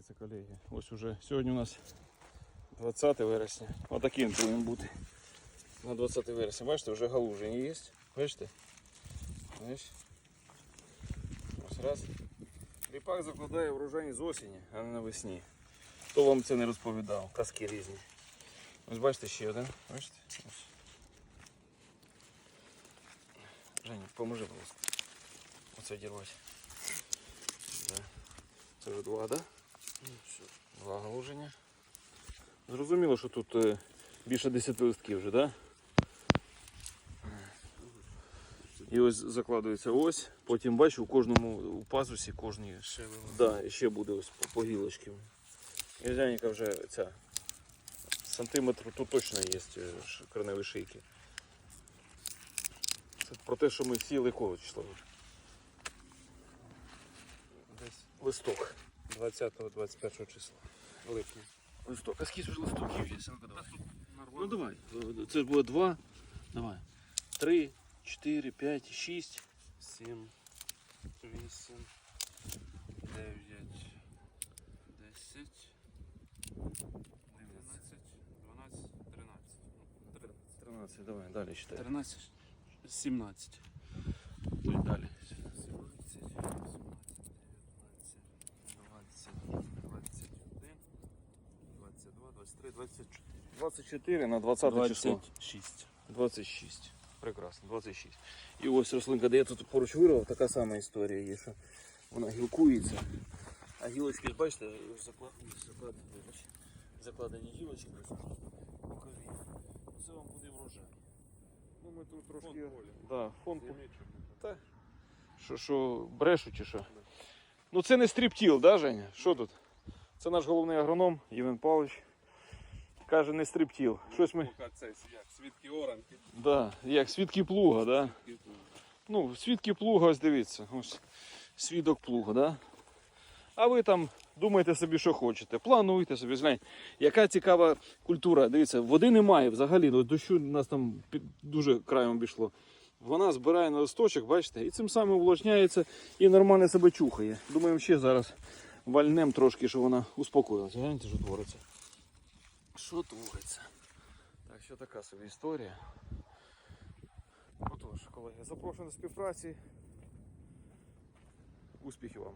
Дивіться, колеги, ось уже сьогодні у нас 20 вересня. Отакий він повинен бути. На 20 вересня. Бачите, вже галужені є. Бачите? Ось. Раз. Ріпак закладає врожай з осені, а не навесні. Хто вам це не розповідав? Казки різні. Ось бачите ще один. Бачите? Ось. Женя, поможи, будь ласка. Оце дірвати. Це вже два, так? Да? Два. Зрозуміло, що тут е, більше 10 листків вже, так? Да? І ось закладується ось, потім бачу, у кожному у пазусі кожній Ще. Да, ще буде ось по, по гілочки. І глянька вже ця сантиметр тут точно є е, кореневі шийки. Це про те, що ми сіяли якого числа? Десь Листок. 20-21 числа. Липня. Листок. А скільки ж листоків є? Ну, давай. Ну Нормально. давай. Це буде два. Давай. Три, чотири, п'ять, шість. 7, 8, 9, 10, 11, 12, 13. Ну, 13. 13, давай, далі читай. 13, 17. Будь далі. 17, 23, 24. 24 на 20 число. 26. 26. Прекрасно, 26. І ось рослинка, де я тут поруч вирвав, така сама історія є, що вона гілкується. А гілочки, ж бачите, заклад... ой, заклад... вибач, закладені гілочки ось бокові. Це вам буде врожай. Ну ми тут трошки. Фон поля. Да, фон поля. Та, що, що, брешу чи що? Ну це не стріптіл, да, Женя? Що тут? Це наш головний агроном Євген Павлович. Каже, не стріптіл. Щось ми. Як свідки оранки. Да, як свідки плуга, да? Ну, свідки плуга, ось дивіться, ось свідок плуга, да? А ви там думайте собі, що хочете. Плануйте собі, глянь, яка цікава культура. Дивіться, води немає взагалі, ну, дощу нас там дуже краєм обійшло. Вона збирає на листочок, бачите, і цим самим увлажняється і нормально себе чухає. Думаємо, ще зараз вальнем трошки, щоб вона успокоїлася. Гляньте, що твориться. Що твориться? Так що така собі історія. Отож, колеги, запрошую до співпраці. Успіхів вам!